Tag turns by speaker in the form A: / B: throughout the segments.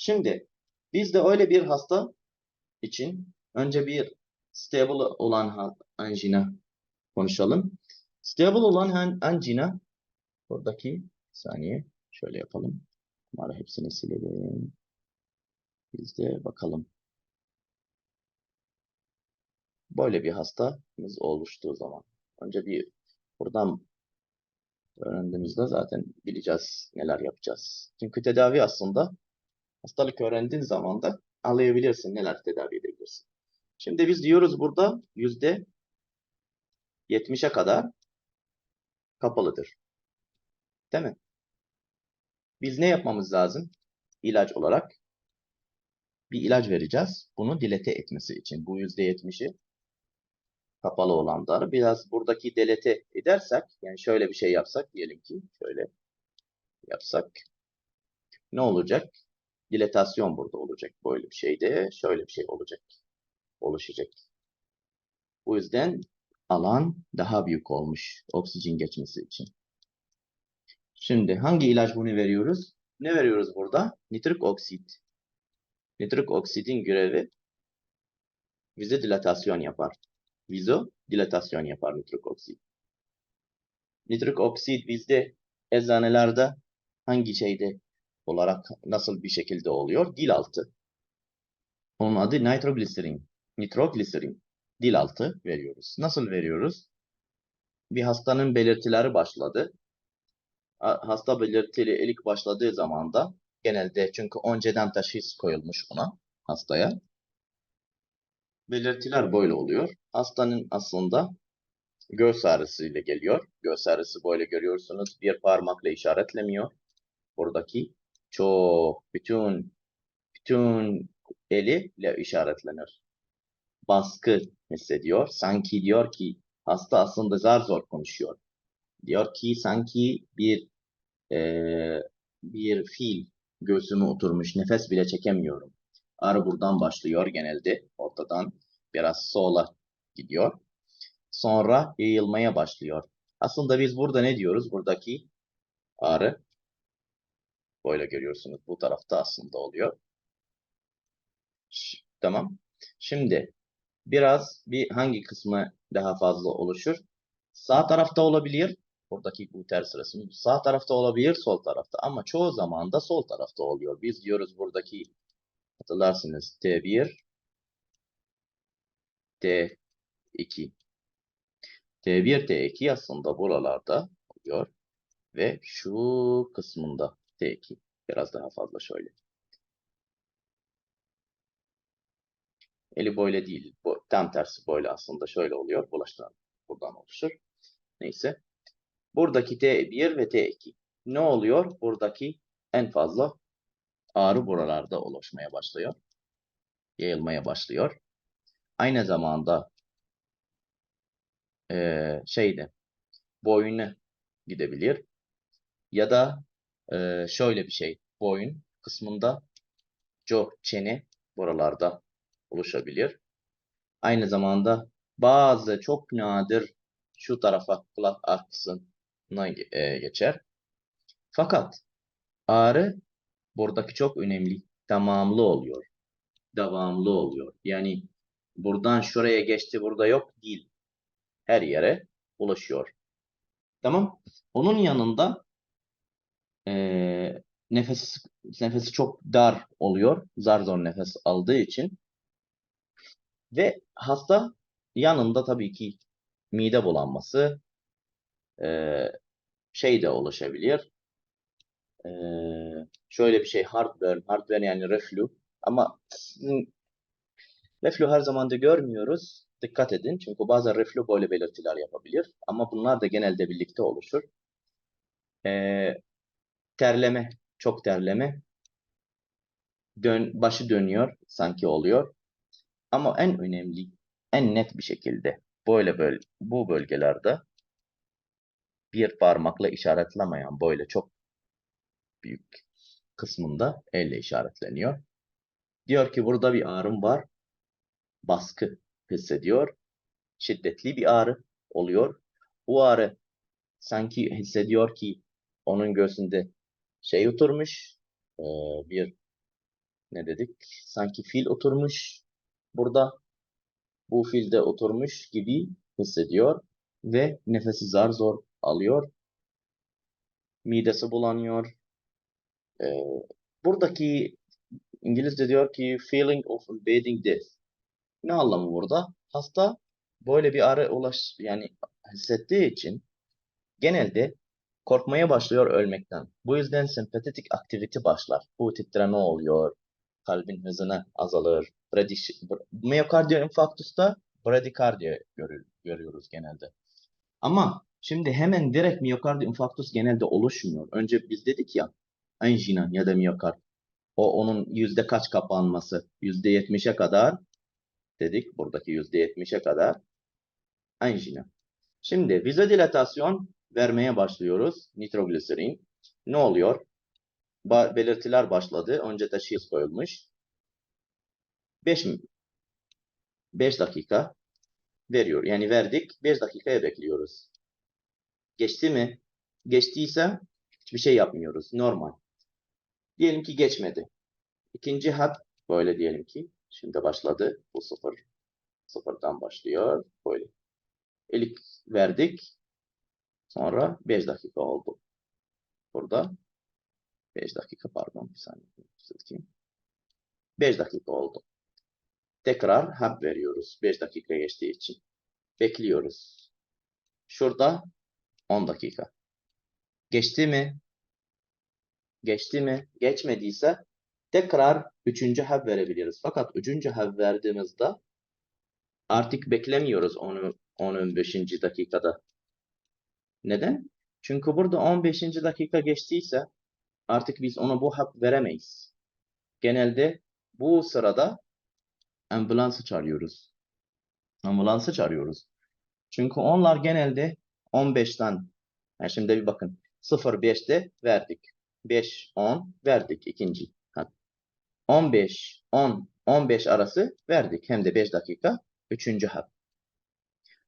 A: Şimdi biz de öyle bir hasta için önce bir stable olan angina konuşalım. Stable olan an- angina buradaki saniye şöyle yapalım. Bunları hepsini silelim. Biz de bakalım. Böyle bir hastamız oluştuğu zaman önce bir buradan öğrendiğimizde zaten bileceğiz neler yapacağız. Çünkü tedavi aslında hastalık öğrendiğin zaman da anlayabilirsin neler tedavi edebilirsin. Şimdi biz diyoruz burada yüzde 70'e kadar kapalıdır. Değil mi? Biz ne yapmamız lazım? İlaç olarak bir ilaç vereceğiz. Bunu dilete etmesi için. Bu yüzde 70'i kapalı olanları biraz buradaki delete edersek yani şöyle bir şey yapsak diyelim ki şöyle yapsak ne olacak? Dilatasyon burada olacak. Böyle bir şeyde şöyle bir şey olacak. Oluşacak. Bu yüzden alan daha büyük olmuş oksijen geçmesi için. Şimdi hangi ilaç bunu veriyoruz? Ne veriyoruz burada? Nitrik oksit. Nitrik oksidin görevi vizodilatasyon yapar. Vizodilatasyon yapar nitrik oksit. Nitrik oksit bizde eczanelerde hangi şeyde olarak nasıl bir şekilde oluyor? Dil altı. Onun adı nitrogliserin. Nitrogliserin. Dil altı veriyoruz. Nasıl veriyoruz? Bir hastanın belirtileri başladı. Ha- Hasta belirtili ilk başladığı zaman da genelde çünkü önceden teşhis koyulmuş ona hastaya. Belirtiler böyle oluyor. Hastanın aslında göğüs ağrısıyla geliyor. Göğüs ağrısı böyle görüyorsunuz. Bir parmakla işaretlemiyor. Buradaki çok bütün bütün eliyle işaretlenir. Baskı hissediyor. Sanki diyor ki hasta aslında zar zor konuşuyor. Diyor ki sanki bir eee, bir fil göğsüme oturmuş. Nefes bile çekemiyorum. Ağrı buradan başlıyor genelde. Ortadan biraz sola gidiyor. Sonra yayılmaya başlıyor. Aslında biz burada ne diyoruz? Buradaki ağrı böyle görüyorsunuz. Bu tarafta aslında oluyor. Tamam. Şimdi biraz bir hangi kısmı daha fazla oluşur? Sağ tarafta olabilir. Buradaki bu ters resim. Sağ tarafta olabilir, sol tarafta. Ama çoğu zaman da sol tarafta oluyor. Biz diyoruz buradaki hatırlarsınız T1, T2. T1, T2 aslında buralarda oluyor. Ve şu kısmında T2. Biraz daha fazla şöyle. Eli böyle değil. Bu, tam tersi böyle aslında şöyle oluyor. Bulaştıran buradan oluşur. Neyse. Buradaki T1 ve T2. Ne oluyor? Buradaki en fazla ağrı buralarda oluşmaya başlıyor. Yayılmaya başlıyor. Aynı zamanda eee şeyde boyuna gidebilir. Ya da eee, şöyle bir şey. Boyun kısmında co çene buralarda oluşabilir. Aynı zamanda bazı çok nadir şu tarafa kulak arkasına e, geçer. Fakat ağrı buradaki çok önemli. Tamamlı oluyor. Devamlı oluyor. Yani buradan şuraya geçti burada yok değil. Her yere ulaşıyor. Tamam. Onun yanında eee nefesi, nefesi çok dar oluyor. Zar zor nefes aldığı için. Ve hasta yanında tabii ki mide bulanması eee, şey de oluşabilir. Eee, şöyle bir şey heartburn, heartburn yani reflü. Ama reflü her zaman da görmüyoruz. Dikkat edin çünkü bazen reflü böyle belirtiler yapabilir. Ama bunlar da genelde birlikte oluşur. Eee, terleme, çok terleme. Dön, başı dönüyor sanki oluyor. Ama en önemli, en net bir şekilde böyle böl bu bölgelerde bir parmakla işaretlemeyen böyle çok büyük kısmında elle işaretleniyor. Diyor ki burada bir ağrım var. Baskı hissediyor. Şiddetli bir ağrı oluyor. Bu ağrı sanki hissediyor ki onun göğsünde şey oturmuş. eee, bir ne dedik? Sanki fil oturmuş burada. Bu fil de oturmuş gibi hissediyor ve nefesi zar zor alıyor. Midesi bulanıyor. Ee, buradaki İngilizce diyor ki feeling of impending death. Ne anlamı burada? Hasta böyle bir ağrı ulaş yani hissettiği için genelde korkmaya başlıyor ölmekten. Bu yüzden sempatetik aktivite başlar. Bu titreme oluyor. Kalbin hızını azalır. Bradiş, miyokardiyal infarktusta bradikardiya görür, görüyoruz genelde. Ama şimdi hemen direkt miyokard infarktus genelde oluşmuyor. Önce biz dedik ya anjina ya da miyokard. O onun yüzde kaç kapanması? Yüzde yetmişe kadar dedik. Buradaki yüzde yetmişe kadar anjina. Şimdi vizodilatasyon vermeye başlıyoruz. Nitrogliserin. Ne oluyor? Ba- belirtiler başladı. Önce teşhis koyulmuş. 5 5 dakika veriyor. Yani verdik. 5 dakikaya bekliyoruz. Geçti mi? Geçtiyse hiçbir şey yapmıyoruz. Normal. Diyelim ki geçmedi. İkinci hap böyle diyelim ki. Şimdi başladı. Bu sıfır. Sıfırdan başlıyor. Böyle. İlk verdik. Sonra 5 dakika oldu. Burada 5 dakika pardon bir saniye. Silkeyim. 5 dakika oldu. Tekrar hap veriyoruz. 5 dakika geçtiği için. Bekliyoruz. Şurada 10 dakika. Geçti mi? Geçti mi? Geçmediyse tekrar üçüncü hap verebiliriz. Fakat üçüncü hap verdiğimizde artık beklemiyoruz onu 10-15. dakikada. Neden? Çünkü burada 15. dakika geçtiyse artık biz ona bu hap veremeyiz. Genelde bu sırada ambulansı çağırıyoruz. Ambulansı çağırıyoruz. Çünkü onlar genelde 15'ten yani şimdi bir bakın 0-5'te verdik. 5-10 verdik ikinci. hap. 15 10 15 arası verdik hem de 5 dakika üçüncü hap.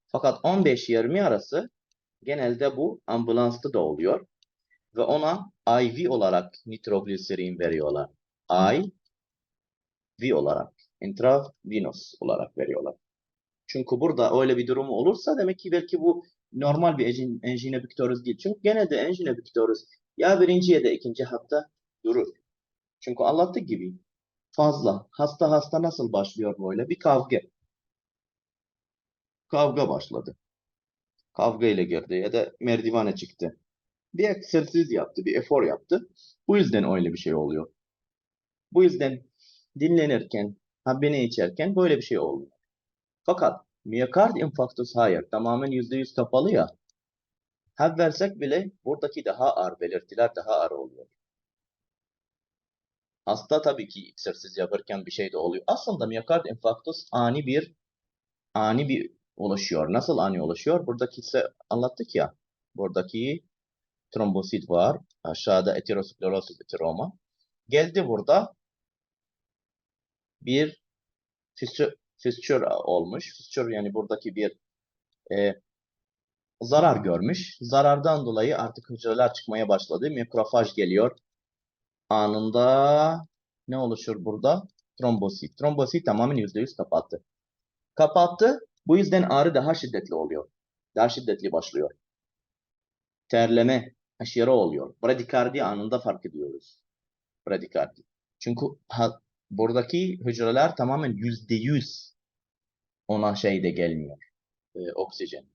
A: Fakat 15-20 arası genelde bu ambulansta da oluyor ve ona IV olarak nitrogliserin veriyorlar. IV olarak, intravenous olarak veriyorlar. Çünkü burada öyle bir durum olursa demek ki belki bu normal bir angina pectoris değil. Çünkü genelde angina pectoris ya birinci ya da ikinci hafta durur. Çünkü anlattık gibi fazla. Hasta hasta nasıl başlıyor böyle? Bir kavga. Kavga başladı. Kavga ile girdi ya da merdivene çıktı. Bir egzersiz yaptı, bir efor yaptı. Bu yüzden öyle bir şey oluyor. Bu yüzden dinlenirken, habini içerken böyle bir şey olmuyor. Fakat miyokard infarktus hayır, tamamen %100 kapalı ya. Hap versek bile buradaki daha ağır belirtiler daha ağır oluyor. Hasta tabii ki egzersiz yaparken bir şey de oluyor. Aslında miyokard infarktus ani bir ani bir oluşuyor. Nasıl ani oluşuyor? Buradaki ise anlattık ya. Buradaki trombosit var. Aşağıda aterosklerosis ateroma. Geldi burada bir fistür olmuş. Fistür yani buradaki bir e, zarar görmüş. Zarardan dolayı artık hücreler çıkmaya başladı. Mikrofaj geliyor. Anında ne oluşur burada? Trombosit. Trombosit tamamen %100 kapattı. Kapattı. Bu yüzden ağrı daha şiddetli oluyor. Daha şiddetli başlıyor. Terleme aşırı oluyor. Bradikardi anında fark ediyoruz. Bradikardi. Çünkü ha- buradaki hücreler tamamen %100 ona şey de gelmiyor. e, oksijen.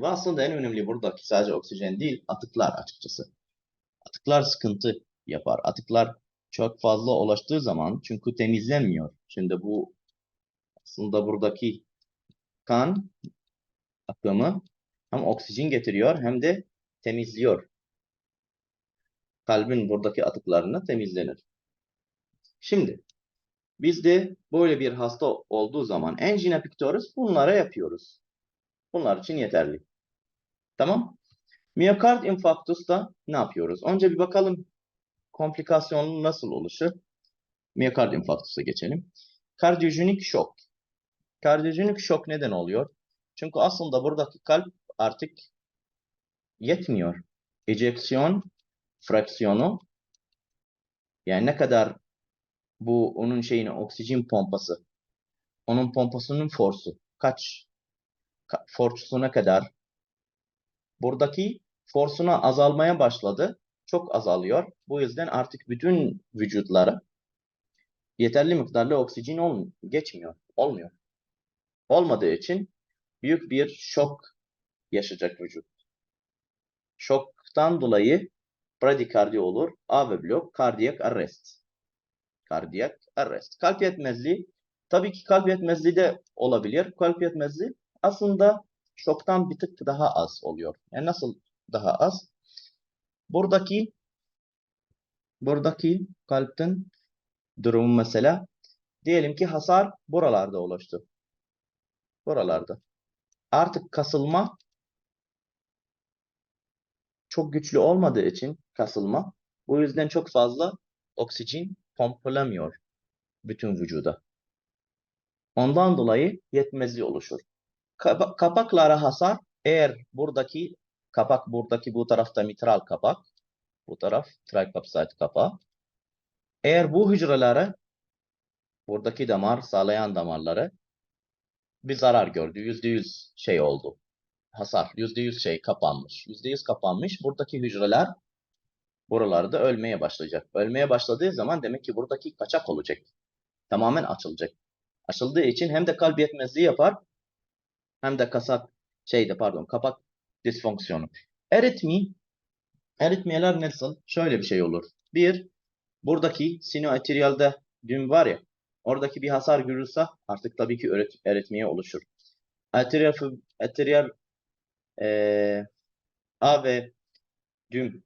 A: Ve aslında en önemli buradaki sadece oksijen değil, atıklar açıkçası. Atıklar sıkıntı yapar. Atıklar çok fazla ulaştığı zaman çünkü temizlenmiyor. Şimdi bu aslında buradaki kan akımı hem oksijen getiriyor hem de temizliyor. Kalbin buradaki atıklarını temizlenir. Şimdi bizde böyle bir hasta olduğu zaman angina pectoris bunlara yapıyoruz. Bunlar için yeterli. Tamam? Miyokard infarktusta ne yapıyoruz? Önce bir bakalım komplikasyonu nasıl oluşur? Miyokard infarktusa geçelim. Kardiyojenik şok. Kardiyojenik şok neden oluyor? Çünkü aslında buradaki kalp artık yetmiyor. Ejeksiyon fraksiyonu yani ne kadar Bu onun şeyini oksijen pompası. Onun pompasının force'u kaç? Ka force'una kadar? Buradaki force'una azalmaya başladı. Çok azalıyor. Bu yüzden artık bütün vücutlara yeterli miktarda oksijen ol geçmiyor. Olmuyor. Olmadığı için büyük bir şok yaşayacak vücut. Şoktan dolayı bradikardi olur. A ve blok kardiyak arrest. Kardiyak arrest. Kalp yetmezliği tabii ki kalp yetmezliği de olabilir. Kalp yetmezliği aslında şoktan bir tık daha az oluyor. Yani nasıl daha az? Buradaki buradaki kalpten durumu mesela diyelim ki hasar buralarda oluştu. Buralarda. Artık kasılma çok güçlü olmadığı için kasılma bu yüzden çok fazla oksijen pompalamıyor bütün vücuda. Ondan dolayı yetmezliği oluşur. Kapa- kapaklara hasar eğer buradaki kapak buradaki bu tarafta mitral kapak bu taraf trikapside kapağı. Eğer bu hücrelere buradaki damar sağlayan damarları bir zarar gördü. Yüzde yüz şey oldu. Hasar. Yüzde yüz şey kapanmış. Yüzde yüz kapanmış. Buradaki hücreler buralarda ölmeye başlayacak. Ölmeye başladığı zaman demek ki buradaki kaçak olacak. Tamamen açılacak. Açıldığı için hem de kalp yetmezliği yapar hem de kasak şeyde pardon kapak disfonksiyonu. Eritmi eritmiyeler nasıl? Şöyle bir şey olur. Bir, buradaki sinoatrialde düğüm var ya oradaki bir hasar görürse artık tabii ki erit, eritmiye oluşur. Fib- atrial eee, A ve düğüm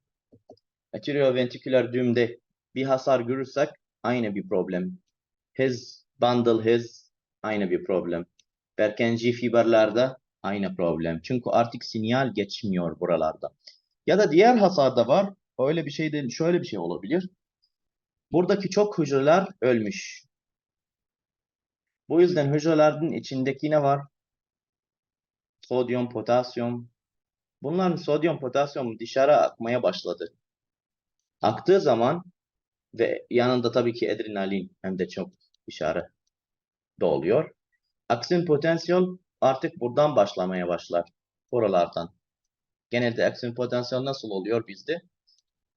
A: atrioventriküler düğümde bir hasar görürsek aynı bir problem. His bundle his aynı bir problem. Berkenci fiberlerde aynı problem. Çünkü artık sinyal geçmiyor buralarda. Ya da diğer hasarda var. Öyle bir şey değil. Şöyle bir şey olabilir. Buradaki çok hücreler ölmüş. Bu yüzden hücrelerin içindeki ne var? Sodyum, potasyum. Bunların sodyum, potasyum dışarı akmaya başladı. Aktığı zaman ve yanında tabii ki adrenalin hem de çok dışarı doluyor. Aksin potansiyel artık buradan başlamaya başlar. Buralardan. Genelde aksin potansiyel nasıl oluyor bizde?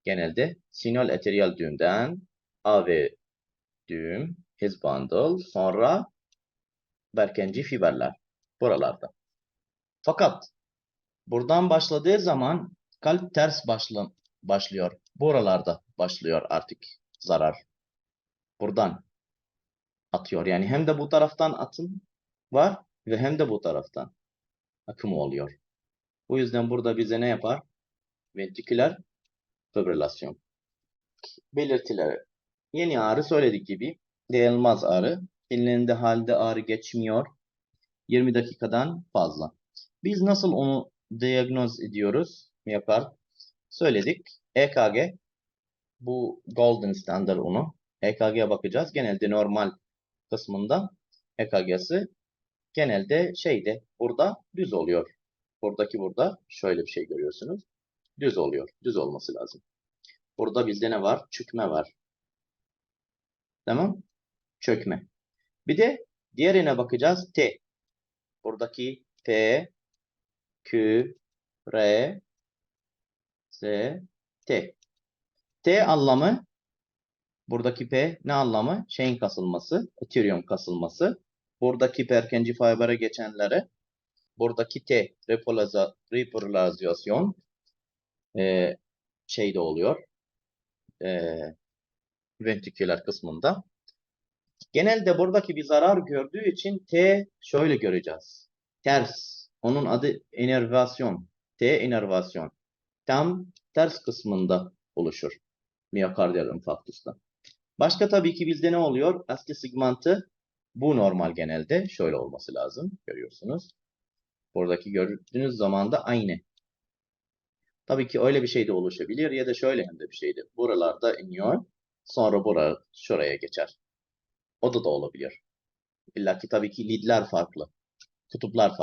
A: Genelde sinal eteryal düğümden A ve düğüm, his bundle, sonra Berkenci fiberler. Buralarda. Fakat buradan başladığı zaman kalp ters başla, başlıyor. Buralarda başlıyor artık zarar. Buradan atıyor. Yani hem de bu taraftan atım var ve hem de bu taraftan akım oluyor. Bu yüzden burada bize ne yapar? Ventriküler fibrilasyon. Belirtileri. Yeni ağrı söyledik gibi dayanılmaz ağrı. Dinlendiği halde ağrı geçmiyor. 20 dakikadan fazla. Biz nasıl onu diagnoz ediyoruz? Yapar. Söyledik. EKG bu golden standard onu. EKG'ye bakacağız. Genelde normal kısmında EKG'si genelde şeyde burada düz oluyor. Buradaki burada şöyle bir şey görüyorsunuz. Düz oluyor. Düz olması lazım. Burada bizde ne var? Çökme var. Tamam? Çökme. Bir de diğerine bakacağız. T. Buradaki P, Q, R, S, T. T anlamı buradaki P ne anlamı? Şeyin kasılması, ethereum kasılması. Buradaki Perkenci fiber'a geçenlere buradaki T repolarizasyon e, şeyde oluyor. E, ventriküler kısmında. Genelde buradaki bir zarar gördüğü için T şöyle göreceğiz. Ters. Onun adı inervasyon. T inervasyon. Tam ters kısmında oluşur. Miyokardiyal infarktusta. Başka tabii ki bizde ne oluyor? Asti segmentı bu normal genelde. Şöyle olması lazım. Görüyorsunuz. Buradaki gördüğünüz zaman da aynı. Tabii ki öyle bir şey de oluşabilir ya da şöyle hem de bir şeydi. Buralarda iniyor. Sonra buraya, şuraya geçer. O da da olabilir. İlla ki tabii ki lidler farklı. Kutuplar farklı.